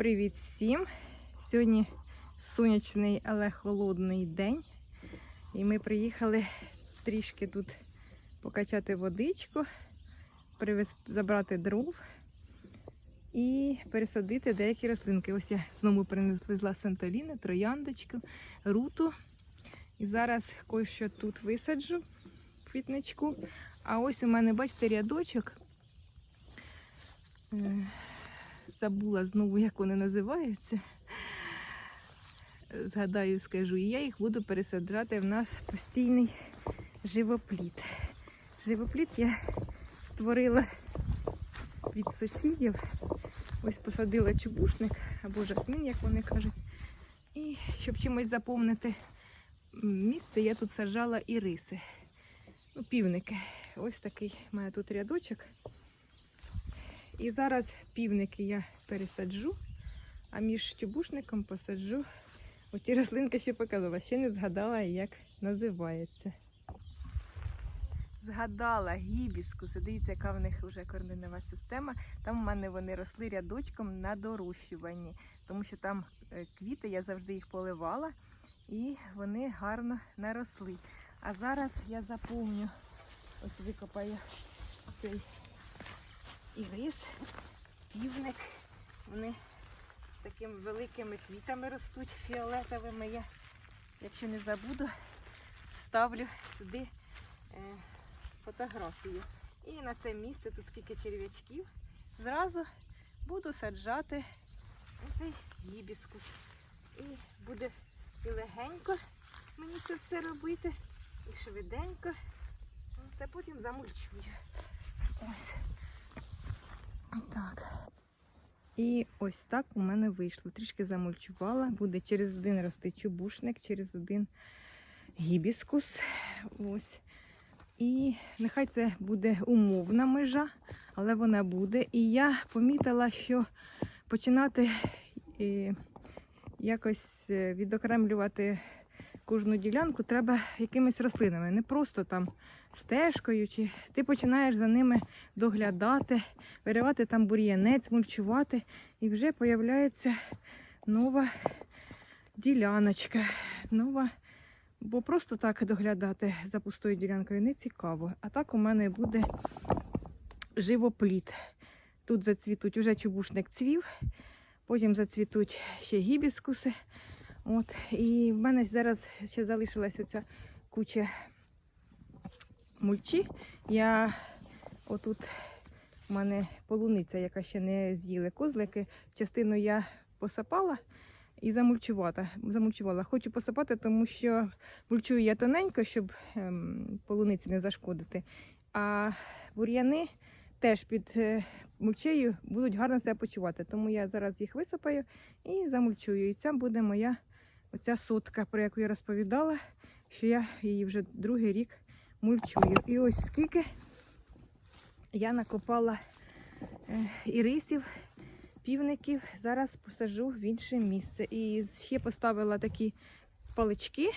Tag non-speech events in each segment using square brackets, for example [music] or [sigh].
Привіт всім! Сьогодні сонячний, але холодний день. І ми приїхали трішки тут покачати водичку, привез, забрати дров і пересадити деякі рослинки. Ось я знову принесла санталіни, трояндочку, руту. І зараз кое-що тут висаджу квітничку. А ось у мене, бачите, рядочок. Забула знову, як вони називаються. Згадаю, скажу. І я їх буду пересаджати. В нас постійний живопліт. Живопліт я створила від сусідів. Ось посадила чубушник або жасмін, як вони кажуть. І щоб чимось заповнити місце, я тут саджала і риси. Ну, півники. Ось такий має тут рядочок. І зараз півники я пересаджу, а між чубушником посаджу оті рослинки, що показала. Ще не згадала, як називається. Згадала гібіскуси. Дивіться, яка в них вже коренева система. Там у мене вони росли рядочком на дорощуванні, тому що там е, квіти, я завжди їх поливала, і вони гарно наросли. А зараз я заповню, ось викопаю цей ірис, півник. Вони з такими великими квітами ростуть фіолетовими. Я, якщо не забуду, вставлю сюди е, фотографію. І на це місце, тут скільки черв'ячків, зразу буду саджати оцей гібіскус. І буде і легенько мені це все робити, і швиденько. Та потім замульчую. Ось. Так. І ось так у мене вийшло. Трішки замульчувала. Буде через один рости чубушник, через один гібіскус. Ось. І нехай це буде умовна межа, але вона буде. І я помітила, що починати е, якось е, відокремлювати кожну ділянку треба якимись рослинами, не просто там стежкою, чи ти починаєш за ними доглядати, виривати там бур'янець, мульчувати, і вже з'являється нова діляночка. Нова, бо просто так доглядати за пустою ділянкою не цікаво. А так у мене буде живопліт. Тут зацвітуть уже чубушник цвів, потім зацвітуть ще гібіскуси. От, і в мене зараз ще залишилася ця куча мульчі. Я отут у мене полуниця, яка ще не з'їли козлики. Частину я посапала і замульчувала. замульчувала. Хочу посапати, тому що мульчую я тоненько, щоб ем, полуниці не зашкодити. А бур'яни теж під е, мульчею будуть гарно себе почувати. Тому я зараз їх висипаю і замульчую. І це буде моя оця сотка, про яку я розповідала, що я її вже другий рік мульчую. І ось скільки я накопала е, ірисів, півників, зараз посажу в інше місце. І ще поставила такі палички,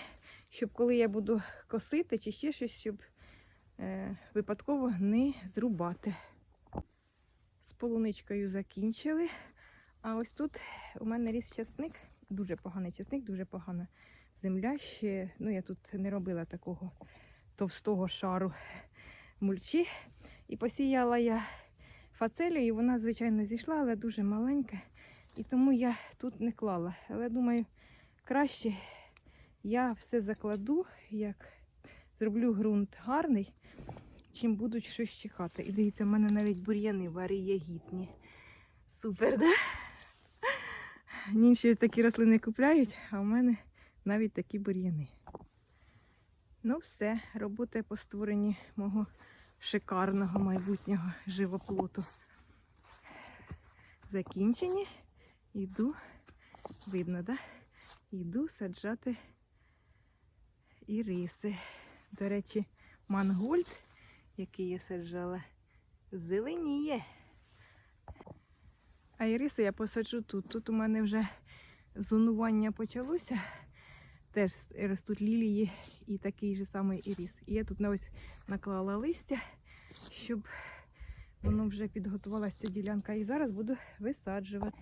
щоб коли я буду косити чи ще щось, щоб е, випадково не зрубати. З полуничкою закінчили. А ось тут у мене ріс часник, дуже поганий часник, дуже погана земля. Ще, ну я тут не робила такого товстого шару мульчі. І посіяла я фацелю, і вона, звичайно, зійшла, але дуже маленька. І тому я тут не клала. Але думаю, краще я все закладу, як зроблю ґрунт гарний, чим будуть щось чекати. І дивіться, в мене навіть бур'яни варієгітні. Супер, да? Інші такі рослини купляють, а в мене навіть такі бур'яни. Ну все, роботи по створенні мого шикарного майбутнього живоплоту закінчені. Йду, видно, да? Йду саджати іриси. До речі, мангольд, який я саджала, зеленіє. А іриси я посаджу тут. Тут у мене вже зонування почалося. Теж ростуть лілії і такий же самий ірис. І я тут ось наклала листя, щоб воно вже підготувалася ця ділянка. І зараз буду висаджувати.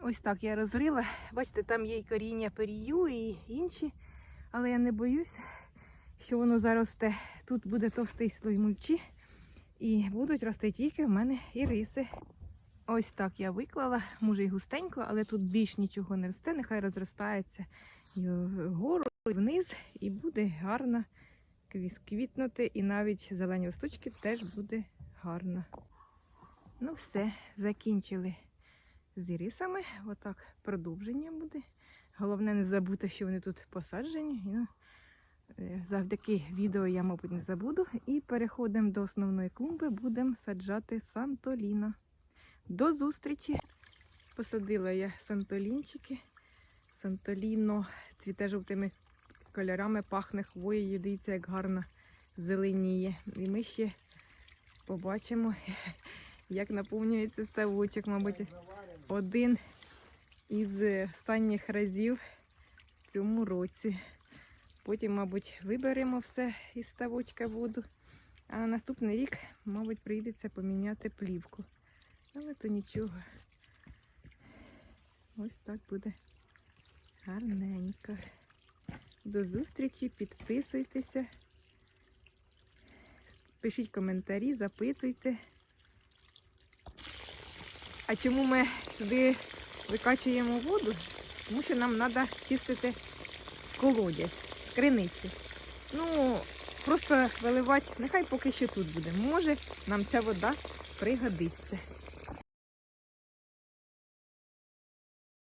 Ось так я розрила. Бачите, там є і коріння перію і інші. Але я не боюсь, що воно заросте. Тут буде товстий слой мульчі. І будуть рости тільки в мене іриси. Ось так я виклала, може і густенько, але тут більш нічого не росте, нехай розростається і вгору, і вниз, і буде гарно квітнути, і навіть зелені листочки теж буде гарно. Ну все, закінчили з ірисами. Отак продовження буде. Головне не забути, що вони тут посаджені. Ну, е, завдяки відео я, мабуть, не забуду. І переходимо до основної клумби, будемо саджати Сантоліна. До зустрічі! Посадила я сантолінчики. Сантоліно цвіте жовтими кольорами, пахне хвоєю. Дивіться, як гарно зеленіє. І ми ще побачимо, [laughs] як наповнюється ставочок. Мабуть, один із останніх разів в цьому році. Потім, мабуть, виберемо все із ставочка воду. А на наступний рік, мабуть, прийдеться поміняти плівку. Але то нічого. Ось так буде гарненько. До зустрічі, підписуйтеся, пишіть коментарі, запитуйте. А чому ми сюди викачуємо воду? Тому що нам треба чистити колодязь, криниці. Ну, просто виливати, нехай поки що тут буде. Може, нам ця вода пригодиться.